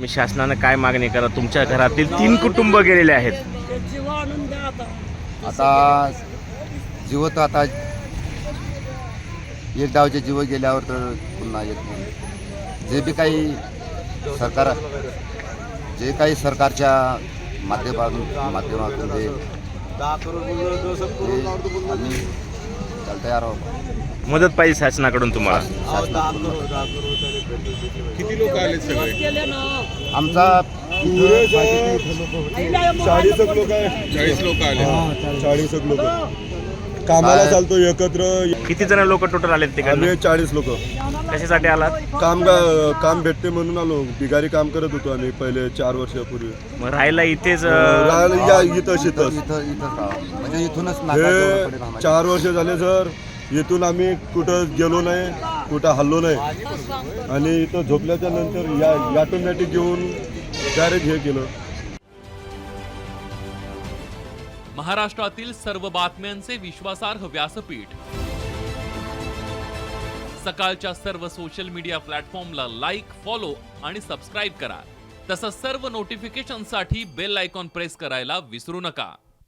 तुम्ही शासनानं काय मागणी करा? तुमच्या घरातील तीन कुटुंब गेलेले आहेत. आता जीव तर आता एक डावचे जीव गेल्यावर तर पुन्हा येत नाही जे बी काही सरकार जे काही सरकारच्या माध्यमातून माध्यमातून जे आम्ही तयार आहोत मदत पाहिजे शासनाकडून तुम्हाला? किती लोक आले सगळे? आमचा चाळीस लोक आहे. चाळीस लोक आले. चाळीस लोक. कामाला चालतो एकत्र. किती जण लोक टोटल आलेत तिकडे आम्ही चाळीस लोक. कशासाठी आलात? काम काम भेटते म्हणून आलो. बिगारी काम करत होतो आम्ही पहिले चार वर्षापूर्वी. मग राहायला इथेच अं, राहायला या इथं इथं. म्हणजे इथूनच नाका पडेल हे आम्हाला. चार वर्ष झाले सर. इथून आम्ही कुठं गेलो नाही कुठं हल्लो नाही. आणि इथं झोपल्याच्या नंतर या ऑटोमॅटिक घेऊन डायरेक्ट हे केलं. महाराष्ट्रातील सर्व बातम्यांचे विश्वासार्ह व्यासपीठ. सकाळच्या सर्व सोशल मीडिया प्लॅटफॉर्मला लाईक फॉलो आणि सबस्क्राईब करा. तसंच सर्व नोटिफिकेशनसाठी बेल आयकॉन प्रेस करायला विसरू नका.